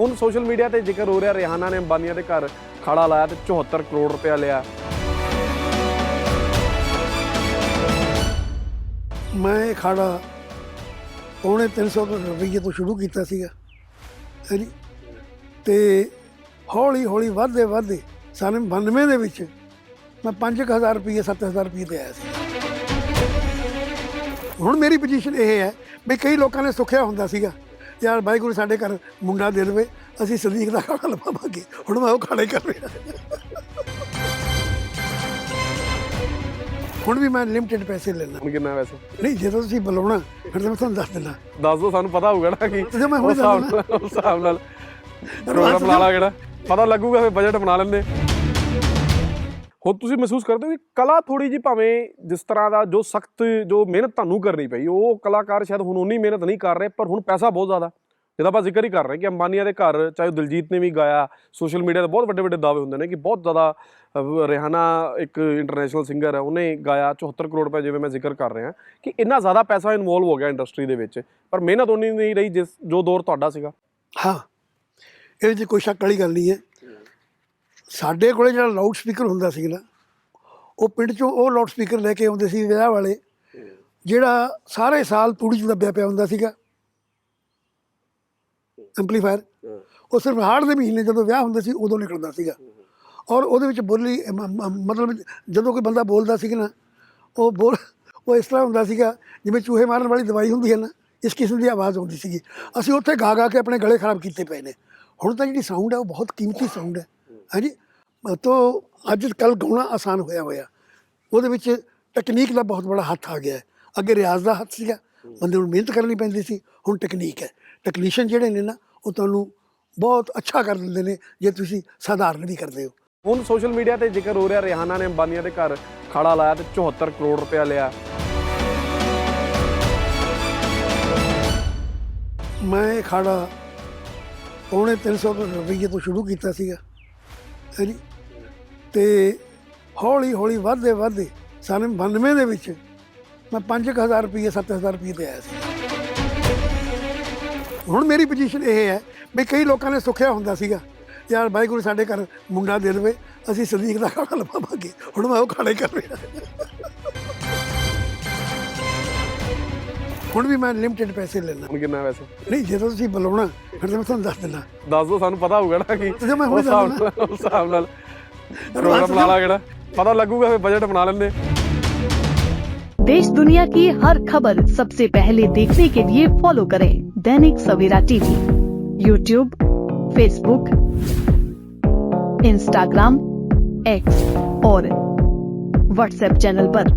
ਹੁਣ social media ਤੇ ਜ਼ਿਕਰ ਹੋ ਰਿਹਾ, ਰਿਹਾਨਾ ਨੇ ਅੰਬਾਨੀਆਂ ਦੇ ਘਰ ਖਾੜਾ ਲਾਇਆ ਤੇ 74 ਕਰੋੜ ਰੁਪਇਆ ਲਿਆ। ਮੈਂ ਇਹ ਖਾੜਾ ਪੌਣੇ 300 ਰੁਪਏ ਤੋਂ ਸ਼ੁਰੂ ਕੀਤਾ ਸੀਗਾ। ਹਾਂਜੀ ਤੇ ਹੌਲੀ ਹੌਲੀ ਵੱਧਦੇ ਵੱਧਦੇ ਸਨ 92 ਦੇ ਵਿੱਚ ਮੈਂ 5000 ਰੁਪਏ 7000 ਰੁਪਏ ਤੇ ਆਇਆ ਸੀ। ਹੁਣ ਮੇਰੀ ਪੋਜੀਸ਼ਨ ਇਹ ਹੈ ਵੀ ਕਈ ਲੋਕਾਂ ਨੇ ਸੁੱਖਿਆ ਹੁੰਦਾ ਸੀਗਾ। ਯਾਰ ਵਾਹਿਗੁਰੂ ਸਾਡੇ ਘਰ ਮੁੰਡਾ ਦੇ ਦੇਵੇ ਅਸੀਂ ਸਦੀਕ ਦਾ ਖਾੜਾ ਲਵਾਵਾਂਗੇ। ਹੁਣ ਮੈਂ ਉਹ ਖਾੜੇ ਕਰ ਰਿਹਾ। ਹੁਣ ਵੀ ਮੈਂ ਲਿਮਟਿਡ ਪੈਸੇ ਲੈਣਾ ਹੁਣ ਕਿੰਨਾ ਵੈਸੇ? ਨਹੀਂ ਜਦੋਂ ਤੁਸੀਂ ਬੁਲਾਉਣਾ ਫਿਰ ਤਾਂ ਮੈਂ ਤੁਹਾਨੂੰ ਦੱਸ ਦਿੰਦਾ। ਦੱਸ ਦੋ ਸਾਨੂੰ ਪਤਾ ਹੋਊਗਾ ਨਾ ਕਿ ਤੇ ਮੈਂ ਹੁਣ ਉਸ ਹਿਸਾਬ ਨਾਲ ਪ੍ਰੋਗਰਾਮ ਲਾ ਕਿਹੜਾ? ਪਤਾ ਲੱਗੂਗਾ ਫਿਰ ਬਜਟ ਬਣਾ ਲੈਂਦੇ। ਹੁਣ ਤੁਸੀਂ ਮਹਿਸੂਸ ਕਰਦੇ ਹੋ ਕਿ ਕਲਾ ਥੋੜੀ ਜੀ ਭਾਵੇਂ ਜਿਸ ਤਰ੍ਹਾਂ ਦਾ ਜੋ ਸਖਤ ਜੋ ਮਿਹਨਤ ਤੁਹਾਨੂੰ ਕਰਨੀ ਪਈ ਉਹ ਕਲਾਕਾਰ ਸ਼ਾਇਦ ਹੁਣ ਉਨੀ ਮਿਹਨਤ ਨਹੀਂ ਕਰ ਰਹੇ ਪਰ ਹੁਣ ਪੈਸਾ ਬਹੁਤ ਜ਼ਿਆਦਾ। ਜਿਹਦਾ ਆਪਾਂ ਜ਼ਿਕਰ ਹੀ ਕਰ ਰਹੇ ਕਿ ਅੰਬਾਨੀਆਂ ਦੇ ਘਰ ਚਾਹੇ ਉਹ ਦਿਲਜੀਤ ਨੇ ਵੀ ਗਾਇਆ ਸੋਸ਼ਲ ਮੀਡੀਆ ਤੇ ਬਹੁਤ ਵੱਡੇ ਵੱਡੇ ਦਾਅਵੇ ਹੁੰਦੇ ਨੇ ਕਿ ਬਹੁਤ ਜ਼ਿਆਦਾ ਅਹ, ਇੱਕ ਇੰਟਰਨੈਸ਼ਨਲ ਸਿੰਗਰ ਹੈ ਉਹਨੇ ਗਾਇਆ 74 ਕਰੋੜ ਰੁਪਏ ਜਿਵੇਂ ਮੈਂ ਜ਼ਿਕਰ ਕਰ ਰਿਹਾ ਕਿ ਇੰਨਾ ਜ਼ਿਆਦਾ ਪੈਸਾ ਇਨਵੋਲਵ ਹੋ ਗਿਆ ਇੰਡਸਟਰੀ ਦੇ ਵਿੱਚ ਪਰ ਮਿਹਨਤ ਉਨੀ ਨਹੀਂ ਰਹੀ ਜਿਸ ਜੋ ਦੌਰ ਤੁਹਾਡਾ ਸੀਗਾ। ਹਾਂ ਇਹਦੇ 'ਚ ਕੋਈ ਸ਼ੱਕ ਵਾਲੀ ਗੱਲ ਨਹੀਂ ਹੈ। ਸਾਡੇ ਕੋਲੇ ਜਿਹੜਾ ਲਾਊਡ ਸਪੀਕਰ ਹੁੰਦਾ ਸੀ ਨਾ, ਉਹ ਪਿੰਡ 'ਚੋਂ ਉਹ ਲਾਊਡ ਸਪੀਕਰ ਲੈ ਕੇ ਆਉਂਦੇ ਸੀ ਵਿਆਹ ਵਾਲੇ, ਜਿਹੜਾ ਸਾਰੇ ਸਾਲ ਤੂੜੀ 'ਚ ਦੱਬਿਆ ਪਿਆ ਹੁੰਦਾ ਸੀਗਾ। ਐਂਪਲੀਫਾਇਰ ਉਹ ਸਿਰਫ ਹਾੜ ਦੇ ਮਹੀਨੇ ਜਦੋਂ ਵਿਆਹ ਹੁੰਦੇ ਸੀ, ਉਦੋਂ ਨਿਕਲਦਾ ਸੀਗਾ। ਔਰ ਉਹਦੇ ਵਿੱਚ ਬੋਲੀ ਮਤਲਬ ਜਦੋਂ ਕੋਈ ਬੰਦਾ ਬੋਲਦਾ ਸੀ ਨਾ, ਉਹ ਬੋਲ, ਉਹ ਇਸ ਤਰ੍ਹਾਂ ਹੁੰਦਾ ਸੀਗਾ, ਜਿਵੇਂ ਚੂਹੇ ਮਾਰਨ ਵਾਲੀ ਦਵਾਈ ਹੁੰਦੀ ਹੈ ਨਾ, ਇਸ ਕਿਸਮ ਦੀ ਆਵਾਜ਼ ਆਉਂਦੀ ਸੀਗੀ। ਅਸੀਂ ਉੱਥੇ ਗਾ ਗਾ ਕੇ ਆਪਣੇ ਗਲੇ ਖਰਾਬ ਕੀਤੇ ਪਏ ਨੇ। ਹੁਣ ਤਾਂ ਜਿਹੜੀ ਸਾਊਂਡ ਹੈ, ਉਹ ਬਹੁਤ ਕੀਮਤੀ ਸਾਊਂਡ ਹੈ। ਹਾਂਜੀ। ਤੋ ਅੱਜ ਕੱਲ ਗਾਉਣਾ ਆਸਾਨ ਹੋਇਆ ਹੋਇਆ। ਉਹਦੇ ਵਿੱਚ ਟੈਕਨੀਕ ਦਾ ਬਹੁਤ ਬੜਾ ਹੱਥ ਆ ਗਿਆ ਹੈ। ਅੱਗੇ ਰਿਆਜ਼ ਦਾ ਹੱਥ ਸੀਗਾ। ਬੰਦੇ ਨੂੰ ਮਿਹਨਤ ਕਰਨੀ ਪੈਂਦੀ ਸੀ ਹੁਣ ਟੈਕਨੀਕ ਹੈ। ਟੈਕਨੀਸ਼ੀਅਨ ਜਿਹੜੇ ਨੇ ਨਾ ਉਹ ਤੁਹਾਨੂੰ ਬਹੁਤ ਅੱਛਾ ਕਰ ਦਿੰਦੇ ਨੇ ਜੇ ਤੁਸੀਂ ਸਧਾਰਨ ਵੀ ਕਰਦੇ ਹੋ। ਹੁਣ ਸੋਸ਼ਲ ਮੀਡੀਆ ਤੇ ਜ਼ਿਕਰ ਹੋ ਰਿਹਾ ਰਿਹਾਨਾ ਨੇ ਅੰਬਾਨੀਆਂ ਦੇ ਘਰ ਖਾੜਾ ਲਾਇਆ ਤੇ 74 ਕਰੋੜ ਰੁਪਇਆ ਲਿਆ। ਮੈਂ ਖਾੜਾ ਪੌਣੇ 300 ਰੁਪਏ ਤੋਂ ਸ਼ੁਰੂ ਕੀਤਾ ਸੀਗਾ। ਹਾਂਜੀ ਤੇ ਹੌਲੀ ਹੌਲੀ ਵੱਧਦੇ ਵੱਧਦੇ ਸਨ 92 ਦੇ ਵਿੱਚ ਮੈਂ 5000 ਰੁਪਏ 7000 ਰੁਪਏ ਤੇ ਆਇਆ ਸੀ। ਹੁਣ ਮੇਰੀ ਪੋਜੀਸ਼ਨ ਇਹ ਹੈ ਵੀ ਕਈ ਲੋਕਾਂ ਨੇ ਸੁੱਖਿਆ ਹੁੰਦਾ ਸੀਗਾ ਯਾਰ ਵਾਹਿਗੁਰੂ ਸਾਡੇ ਘਰ ਮੁੰਡਾ ਦੇ ਦੇਵੇ, ਅਸੀਂ ਸਦੀਕ ਦਾ ਖਾਣਾ ਲਵਾਵਾਂਗੇ, ਹੁਣ ਮੈਂ ਉਹ ਖਾਣੇ ਕਰ ਰਿਹਾ। ਹੁਣ ਵੀ ਮੈਂ ਲਿਮਟਿਡ ਪੈਸੇ ਲੈਣਾ ਹੁਣ ਕਿੰਨਾ ਵੈਸੇ ਨਹੀਂ ਜਦੋਂ ਤੁਸੀਂ ਬੁਲਾਉਣਾ ਫਿਰ ਤਾਂ ਮੈਂ ਤੁਹਾਨੂੰ ਦੱਸ ਦਿੰਦਾ ਦੱਸ ਦੋ ਸਾਨੂੰ ਪਤਾ ਹੋਊਗਾ ਨਾ ਕਿ ਤੇ ਮੈਂ ਹੁਣ ਉਸ ਹਿਸਾਬ ਨਾਲ ਉਸ ਹਿਸਾਬ ਨਾਲ ਪ੍ਰੋਗਰਾਮ ਬਣਾ ਲਾ ਕਿਹੜਾ ਪਤਾ ਲੱਗੂਗਾ ਫਿਰ ਬਜਟ ਬਣਾ ਲੈਂਦੇ देश दुनिया की हर खबर सबसे पहले देखने के लिए फॉलो करें Dainik Savera TV YouTube Facebook Instagram X और व्हाट्सएप चैनल पर।